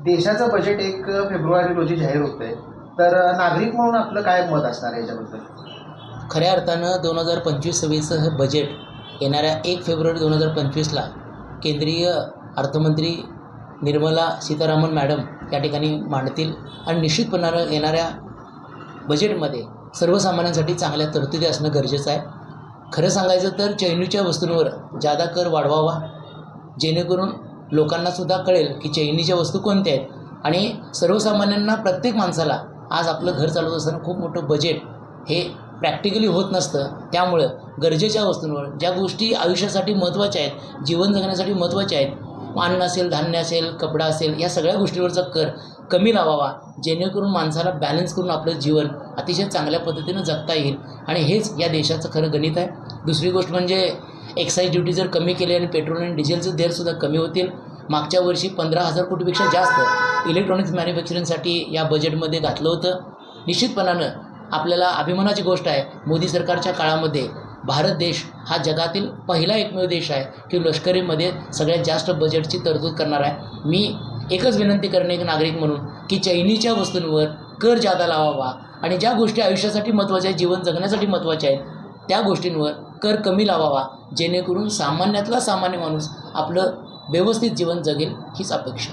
देशाचं बजेट एक फेब्रुवारी रोजी जाहीर होतंय. तर नागरिक म्हणून आपलं काय मत असणार आहे याच्याबद्दल? खऱ्या अर्थानं दोन हजार पंचवीस सव्वीसचं हे बजेट येणाऱ्या एक फेब्रुवारी दोन हजार पंचवीसला केंद्रीय अर्थमंत्री निर्मला सीतारामन मॅडम या ठिकाणी मांडतील आणि निश्चितपणानं येणाऱ्या बजेटमध्ये सर्वसामान्यांसाठी चांगल्या तरतुदी असणं गरजेचं आहे. खरं सांगायचं तर चैनीच्या वस्तूंवर जादा कर वाढवावा जेणेकरून लोकांनासुद्धा कळेल की चैनीच्या वस्तू कोणत्या आहेत. आणि सर्वसामान्यांना प्रत्येक माणसाला आज आपलं घर चालवत असताना खूप मोठं बजेट हे प्रॅक्टिकली होत नसतं. त्यामुळं गरजेच्या वस्तूंवर ज्या गोष्टी आयुष्यासाठी महत्त्वाच्या आहेत जीवन जगण्यासाठी महत्त्वाच्या आहेत अन्न असेल धान्य असेल कपडा असेल या सगळ्या गोष्टीवरचा कर कमी लावावा जेणेकरून माणसाला बॅलन्स करून आपलं जीवन अतिशय चांगल्या पद्धतीनं जगता येईल. आणि हेच या देशाचं खरं गणित आहे. दुसरी गोष्ट म्हणजे एक्साईज ड्युटी जर कमी केली आणि पेट्रोल आणि डिझेलचे दरसुद्धा कमी होतील मागच्या वर्षी पंधरा हजार कोटीपेक्षा जास्त इलेक्ट्रॉनिक्स मॅन्युफॅक्चरिंगसाठी या बजेटमध्ये घातलं होतं. निश्चितपणानं आपल्याला अभिमानाची गोष्ट आहे मोदी सरकारच्या काळामध्ये भारत देश हा जगातील पहिला एकमेव देश आहे की लष्करीमध्ये सगळ्यात जास्त बजेटची तरतूद करणार आहे. मी एकच विनंती करणे एक नागरिक म्हणून की चैनीच्या वस्तूंवर कर जादा लावावा आणि ज्या गोष्टी आयुष्यासाठी महत्त्वाच्या आहेत जीवन जगण्यासाठी महत्त्वाच्या आहेत त्या गोष्टींवर कर कमी लावावा जेणेकरून सामान्यातला सामान्य माणूस आपलं व्यवस्थित जीवन जगेल हीच अपेक्षा.